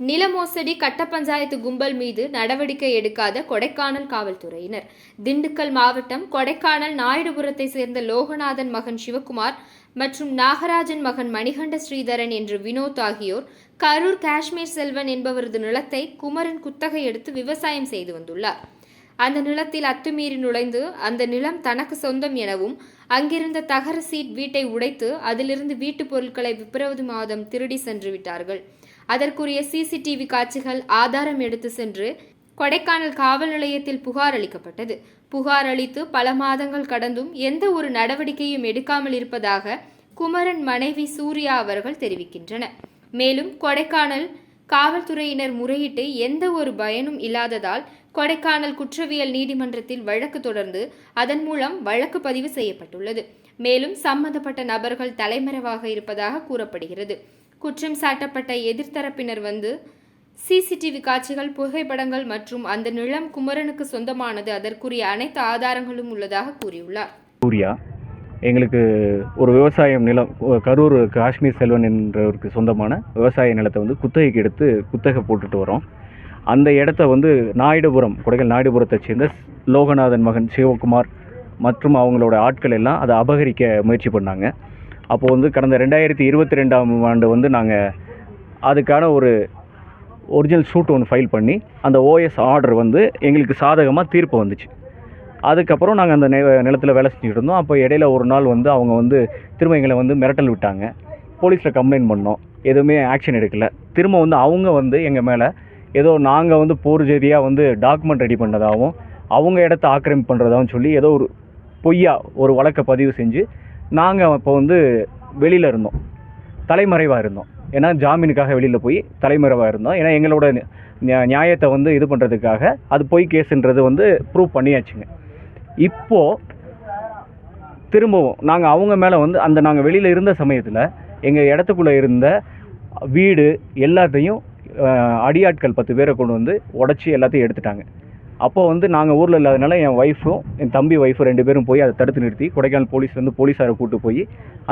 நில மோசடி கட்ட பஞ்சாயத்து கும்பல் மீது நடவடிக்கை எடுக்காத கொடைக்கானல் காவல்துறையினர். திண்டுக்கல் மாவட்டம் கொடைக்கானல் நாயுடுபுரத்தை சேர்ந்த லோகநாதன் மகன் சிவகுமார் மற்றும் நாகராஜன் மகன் மணிகண்ட ஸ்ரீதரன் என்று வினோத் ஆகியோர் கரூர் காஷ்மீர் செல்வன் என்பவரது நிலத்தை குமரன் குத்தகை எடுத்து விவசாயம் செய்து வந்துள்ளார். அந்த நிலத்தில் அத்துமீறி நுழைந்து அந்த நிலம் தனக்கு சொந்தம் எனவும் அங்கிருந்த தகர சீட் வீட்டை உடைத்து அதிலிருந்து வீட்டுப் பொருட்களை பிப்ரவரி மாதம் திருடி சென்று விட்டார்கள். அதற்குரிய சிசிடிவி காட்சிகள் ஆதாரம் எடுத்து சென்று கொடைக்கானல் காவல் நிலையத்தில் புகார் அளிக்கப்பட்டது. புகார் அளித்து பல மாதங்கள் கடந்தும் எந்த ஒரு நடவடிக்கையும் எடுக்காமல் இருப்பதாக குமரன் மனைவி சூர்யா அவர்கள் தெரிவிக்கின்றனர். மேலும் கொடைக்கானல் காவல்துறையினர் முறையிட்டு எந்த ஒரு பயனும் இல்லாததால் கொடைக்கானல் குற்றவியல் நீதிமன்றத்தில் வழக்கு தொடர்ந்து அதன் மூலம் வழக்கு பதிவு செய்யப்பட்டுள்ளது. மேலும் சம்பந்தப்பட்ட நபர்கள் தலைமறைவாக இருப்பதாக கூறப்படுகிறது. குற்றம் சாட்டப்பட்ட எதிர்த்தரப்பினர் வந்து சிசிடிவி காட்சிகள் புகைப்படங்கள் மற்றும் அந்த நிலம் குமரனுக்கு சொந்தமானது. அதற்குரிய அனைத்து ஆதாரங்களும் உள்ளதாக கூறியுள்ளார். சூர்யா எங்களுக்கு ஒரு விவசாயம் நிலம் கரூர் காஷ்மீர் செல்வன் என்றவருக்கு சொந்தமான விவசாய நிலத்தை வந்து குத்தகைக்கு எடுத்து குத்தகை போட்டுட்டு வரோம். அந்த இடத்த வந்து நாயுடுபுரம் கொடைகள் நாயுடுபுரத்தை சேர்ந்த லோகநாதன் மகன் சிவகுமார் மற்றும் அவங்களோட ஆட்கள் எல்லாம் அதை அபகரிக்க முயற்சி பண்ணாங்க. அப்போது வந்து கடந்த ரெண்டாயிரத்தி இருபத்தி ரெண்டாம் ஆண்டு வந்து நாங்கள் அதுக்கான ஒரு ஒரிஜினல் ஷூட் ஒன்று ஃபைல் பண்ணி அந்த ஓஎஸ் ஆர்டர் வந்து எங்களுக்கு சாதகமாக தீர்ப்பு வந்துச்சு. அதுக்கப்புறம் நாங்கள் அந்த நெ- நிலத்துல வேலை செஞ்சுட்டு இருந்தோம். அப்போ இடையில ஒரு நாள் வந்து அவங்க வந்து திரும்ப எங்களை வந்து மிரட்டல் விட்டாங்க. போலீஸில் கம்ப்ளைண்ட் பண்ணோம். எதுவுமே ஆக்ஷன் எடுக்கலை. திரும்ப வந்து அவங்க வந்து எங்கள் மேலே ஏதோ நாங்கள் வந்து போர் வந்து டாக்குமெண்ட் ரெடி பண்ணதாகவும் அவங்க இடத்த ஆக்கிரமிப்பு பண்ணுறதாகவும் சொல்லி ஏதோ ஒரு பொய்யா ஒரு வழக்கை பதிவு செஞ்சு நாங்கள் அப்போ வந்து வெளியில் இருந்தோம். தலைமறைவாக இருந்தோம். ஏன்னா ஜாமீனுக்காக வெளியில் போய் தலைமறைவாக இருந்தோம். ஏன்னா எங்களோட நியாயத்தை வந்து இது பண்ணுறதுக்காக அது பொய் கேஸுன்றது வந்து ப்ரூவ் பண்ணியாச்சுங்க. இப்போது திரும்பவும் நாங்கள் அவங்க மேலே வந்து அந்த நாங்கள் வெளியில் இருந்த சமயத்தில் எங்கள் இடத்துக்குள்ளே இருந்த வீடு எல்லாத்தையும் அடியாட்கள் பத்து பேரை கொண்டு வந்து உடச்சி எல்லாத்தையும் எடுத்துட்டாங்க. அப்போ வந்து நாங்கள் ஊரில் இல்லாதனால என் ஒய்ஃபும் என் தம்பி ஒய்ஃபும் ரெண்டு பேரும் போய் அதை தடுத்து நிறுத்தி கொடைக்கானல் போலீஸ் வந்து போலீஸாரை கூட்டு போய்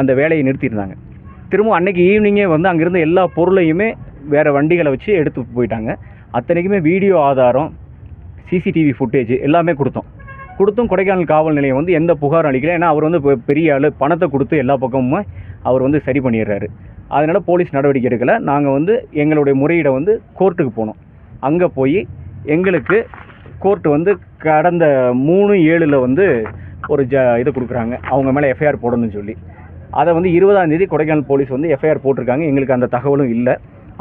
அந்த வேலையை நிறுத்தியிருந்தாங்க. திரும்ப அன்னைக்கு ஈவினிங்கே வந்து அங்கேருந்து எல்லா பொருளையுமே வேறு வண்டிகளை வச்சு எடுத்து போயிட்டாங்க. அத்தனைக்குமே வீடியோ ஆதாரம் சிசிடிவி ஃபுட்டேஜ் எல்லாமே கொடுத்தோம். கொடுத்தும் கொடைக்கானல் காவல் நிலையம் வந்து எந்த புகாரும் அளிக்கல. ஏன்னா அவர் வந்து பெரிய ஆள். பணத்தை கொடுத்து எல்லா பக்கமுமே அவர் வந்து சரி பண்ணிடுறாரு. அதனால் போலீஸ் நடவடிக்கை எடுக்கலை. நாங்கள் வந்து எங்களுடைய முறையீடை வந்து கோர்ட்டுக்கு போனோம். அங்கே போய் எங்களுக்கு கோர்ட்டு வந்து கடந்த மூணு ஏழில் வந்து ஒரு ஜ இதை கொடுக்குறாங்க. அவங்க மேலே எஃப்ஐஆர் போடணும்னு சொல்லி. அதை வந்து இருபதாம் தேதி கொடைக்கானல் போலீஸ் வந்து எஃப்ஐஆர் போட்டிருக்காங்க. எங்களுக்கு அந்த தகவலும் இல்லை.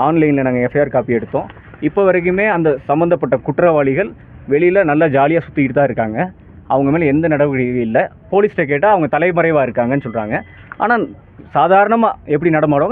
ஆன்லைனில் நாங்கள் எஃப்ஐஆர் காப்பி எடுத்தோம். இப்போ வரைக்குமே அந்த சம்மந்தப்பட்ட குற்றவாளிகள் வெளியில் நல்லா ஜாலியாக சுற்றிக்கிட்டு தான் இருக்காங்க. அவங்க மேலே எந்த நடவடிக்கையும் இல்லை. போலீஸ்கிட்ட கேட்டால் அவங்க தலைமறைவாக இருக்காங்கன்னு சொல்கிறாங்க ஆனால் சாதாரணமாக எப்படி நடமாடுவாங்க?